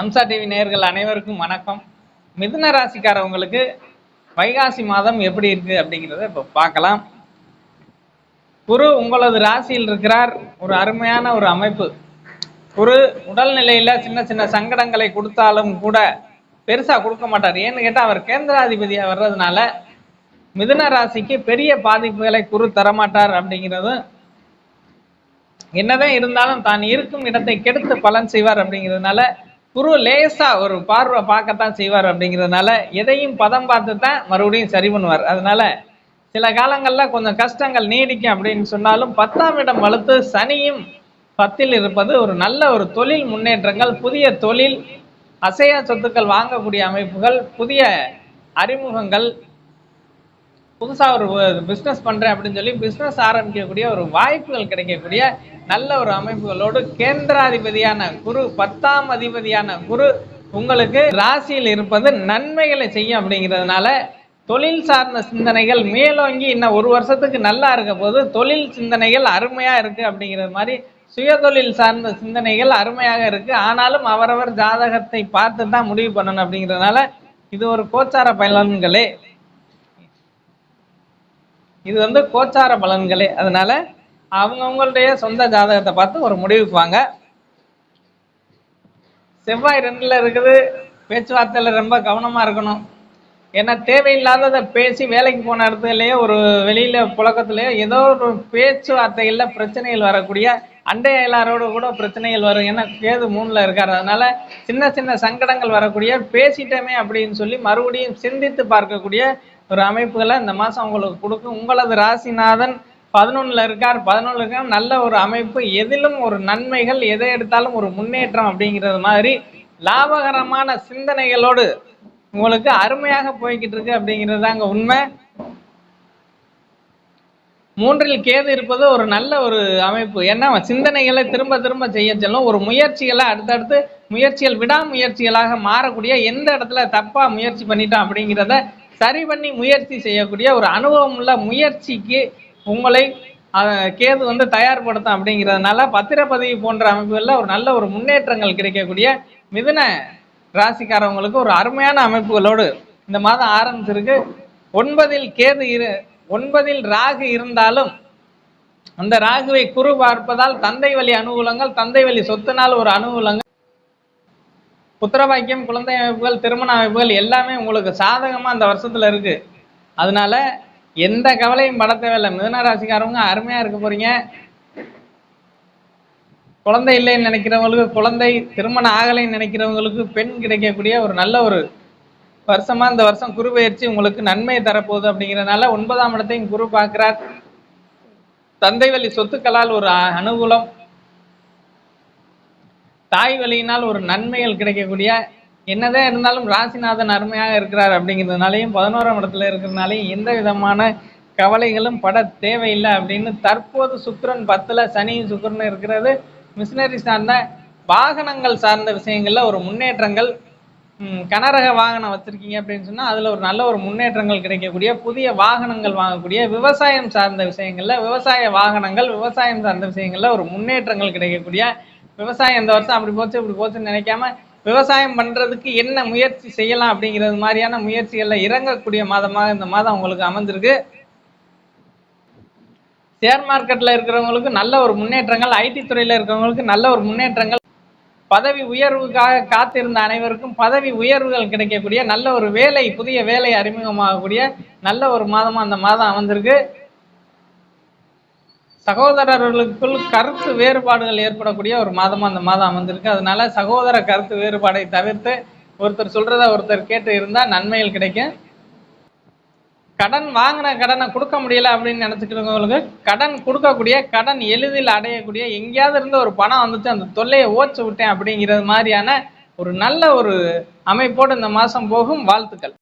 Amsa TV நேயர்கள் அனைவருக்கும் வணக்கம். மிதுன ராசிக்காரவங்களுக்கு வைகாசி மாதம் எப்படி இருக்கு அப்படிங்கிறத இப்போ பார்க்கலாம். குரு உங்களது ராசியில் இருக்கிறார். ஒரு அருமையான ஒரு அமைப்பு. குரு உடல்நிலையில் சின்ன சின்ன சங்கடங்களை கொடுத்தாலும் கூட பெருசா கொடுக்க மாட்டார். ஏன்னு கேட்டா அவர் கேந்திராதிபதியாக வர்றதுனால மிதுன ராசிக்கு பெரிய பாதிப்புகளை குரு தரமாட்டார் அப்படிங்கிறதும் என்னதான் இருந்தாலும் தான் இருக்கும் இடத்தை கெடுத்து பலன் செய்வார் அப்படிங்கிறதுனால குரு லேசா ஒரு பார்வை பார்க்கத்தான் செய்வார் அப்படிங்கிறதுனால எதையும் பதம் பார்த்து தான் மறுபடியும் சரி பண்ணுவார். அதனால சில காலங்களில் கொஞ்சம் கஷ்டங்கள் நீடிக்கும் அப்படின்னு சொன்னாலும் பத்தாம் இடம் வலுத்து சனியும் பத்தில் இருப்பது ஒரு நல்ல ஒரு தொழில் முன்னேற்றங்கள் புதிய தொழில் அசையா சொத்துக்கள் வாங்கக்கூடிய அமைப்புகள் புதிய அறிமுகங்கள் புதுசாக ஒரு பிஸ்னஸ் பண்ணுறேன் அப்படின்னு சொல்லி பிஸ்னஸ் ஆரம்பிக்கக்கூடிய ஒரு வாய்ப்புகள் கிடைக்கக்கூடிய நல்ல ஒரு அமைப்புகளோடு கேந்திராதிபதியான குரு பத்தாம் அதிபதியான குரு உங்களுக்கு ராசியில் இருப்பது நன்மைகளை செய்யும் அப்படிங்கிறதுனால தொழில் சார்ந்த சிந்தனைகள் மேலோங்கி இன்னும் ஒரு வருஷத்துக்கு நல்லா இருக்க போது தொழில் சிந்தனைகள் அருமையாக இருக்குது அப்படிங்கிறது மாதிரி சுயதொழில் சார்ந்த சிந்தனைகள் அருமையாக இருக்குது ஆனாலும் அவரவர் ஜாதகத்தை பார்த்து தான் முடிவு பண்ணணும் அப்படிங்கிறதுனால இது ஒரு கோச்சார பலன்களே இது வந்து கோச்சார பலன்களே. அதனால அவங்கவுங்களுடைய சொந்த ஜாதகத்தை பார்த்து ஒரு முடிவுக்கு வாங்க. செவ்வாய் ரெண்டுல இருக்குது. பேச்சுவார்த்தையில் ரொம்ப கவனமா இருக்கணும். ஏன்னா தேவையில்லாததை பேசி வேலைக்கு போன இடத்துலையோ ஒரு வெளியில புழக்கத்துலையோ ஏதோ ஒரு பேச்சுவார்த்தைகளில் பிரச்சனைகள் வரக்கூடிய அண்டை எல்லாரோடு கூட பிரச்சனைகள் வரும். ஏன்னா கேது மூணுல இருக்கார். அதனால சின்ன சின்ன சங்கடங்கள் வரக்கூடிய பேசிட்டோமே அப்படின்னு சொல்லி மறுபடியும் சிந்தித்து பார்க்கக்கூடிய ஒரு அமைப்புகளை இந்த மாதம் உங்களுக்கு கொடுக்கும். உங்களது ராசிநாதன் பதினொன்றில் இருக்கார். பதினொன்றில் இருக்கார் நல்ல ஒரு அமைப்பு. எதிலும் ஒரு நன்மைகள் எதை எடுத்தாலும் ஒரு முன்னேற்றம் அப்படிங்கிறது மாதிரி லாபகரமான சிந்தனைகளோடு உங்களுக்கு அருமையாக போய்கிட்டு இருக்கு அப்படிங்கிறது தாங்க உண்மை. மூன்றில் கேது இருப்பது ஒரு நல்ல ஒரு அமைப்பு. ஏன்னா சிந்தனைகளை திரும்ப திரும்ப செய்ய சொல்லும். ஒரு முயற்சிகளை அடுத்தடுத்து முயற்சிகள் விடாமுயற்சிகளாக மாறக்கூடிய எந்த இடத்துல தப்பாக முயற்சி பண்ணிட்டோம் அப்படிங்கிறத சரி பண்ணி முயற்சி செய்யக்கூடிய ஒரு அனுபவம் உள்ள முயற்சிக்கு உங்களை கேது வந்து தயார்படுத்தும் அப்படிங்கிறதுனால பத்திரப்பதிவு போன்ற அமைப்புகளில் ஒரு நல்ல ஒரு முன்னேற்றங்கள் கிடைக்கக்கூடிய மிதுன ராசிக்காரவங்களுக்கு ஒரு அருமையான அமைப்புகளோடு இந்த மாதம் ஆரம்பிச்சிருக்கு. ஒன்பதில் கேது இரு ஒன்பதில் ராகு இருந்தாலும் அந்த ராகுவை குரு பார்ப்பதால் தந்தை வழி அனுகூலங்கள் தந்தை வழி சொத்துனால் ஒரு அனுகூலங்கள். புத்திரபாக்கியம் குழந்தை அமைப்புகள் திருமண அமைப்புகள் எல்லாமே உங்களுக்கு சாதகமாக அந்த வருஷத்தில் இருக்கு. அதனால எந்த கவலையும் பட தேவையில்லை. மிதன ராசிக்காரவங்க அருமையாக இருக்க போறீங்க. குழந்தை இல்லைன்னு நினைக்கிறவங்களுக்கு குழந்தை திருமணம் ஆகலைன்னு நினைக்கிறவங்களுக்கு பெண் கிடைக்கக்கூடிய ஒரு நல்ல ஒரு வருஷமா இந்த வருஷம் குரு பயிற்சி உங்களுக்கு நன்மையை தரப்போகுது அப்படிங்கிறதுனால ஒன்பதாம் இடத்தையும் குரு பார்க்கிறார். தந்தை வழி சொத்துக்களால் ஒரு அனுகூலம். தாய் வழியினால் ஒரு நன்மைகள் கிடைக்கக்கூடிய என்னதான் இருந்தாலும் ராசிநாதன் அருமையாக இருக்கிறார் அப்படிங்கிறதுனாலையும் பதினோராம் இடத்துல இருக்கிறதுனாலையும் எந்த விதமான கவலைகளும் பட தேவையில்லை அப்படின்னு தற்போது சுக்கரன் பத்தில் சனி சுக்கரன் இருக்கிறது. மிஷினரி சார்ந்த வாகனங்கள் சார்ந்த விஷயங்களில் ஒரு முன்னேற்றங்கள். கனரக வாகனம் வச்சுருக்கீங்க அப்படின்னு சொன்னால் அதில் ஒரு நல்ல ஒரு முன்னேற்றங்கள் கிடைக்கக்கூடிய புதிய வாகனங்கள் வாங்கக்கூடிய விவசாயம் சார்ந்த விஷயங்களில் விவசாய வாகனங்கள் விவசாயம் சார்ந்த விஷயங்களில் ஒரு முன்னேற்றங்கள் கிடைக்கக்கூடிய விவசாயம் இந்த வருஷம் அப்படி போச்சு இப்படி போச்சுன்னு நினைக்காம விவசாயம் பண்றதுக்கு என்ன முயற்சி செய்யலாம் அப்படிங்கிறது மாதிரியான முயற்சிகள்ல இறங்கக்கூடிய மாதமாக இந்த மாதம் உங்களுக்கு அமைஞ்சிருக்கு. ஷேர் மார்க்கெட்ல இருக்கிறவங்களுக்கு நல்ல ஒரு முன்னேற்றங்கள் ஐடி துறையில் இருக்கிறவங்களுக்கு நல்ல ஒரு முன்னேற்றங்கள். பதவி உயர்வுக்காக காத்திருந்த அனைவருக்கும் பதவி உயர்வுகள் கிடைக்கக்கூடிய நல்ல ஒரு வேலை புதிய வேலை அறிமுகமாகக்கூடிய நல்ல ஒரு மாதமா அந்த மாதம் அமைஞ்சிருக்கு. சகோதரர்களுக்குள் கருத்து வேறுபாடுகள் ஏற்படக்கூடிய ஒரு மாதமாக அந்த மாதம் அமைந்திருக்கு. அதனால சகோதர கருத்து வேறுபாடை தவிர்த்து ஒருத்தர் சொல்றத ஒருத்தர் கேட்டு இருந்தா நன்மைகள் கிடைக்கும். கடன் வாங்கின கடனை கொடுக்க முடியல அப்படின்னு நினைச்சுக்கிறவங்களுக்கு கடன் கொடுக்கக்கூடிய கடன் எளிதில் அடையக்கூடிய எங்கேயாவது இருந்து ஒரு பணம் வந்துச்சு அந்த தொல்லையை ஓச்சு விட்டேன் அப்படிங்கிறது மாதிரியான ஒரு நல்ல ஒரு அமைப்போடு இந்த மாதம் போகும். வாழ்த்துக்கள்.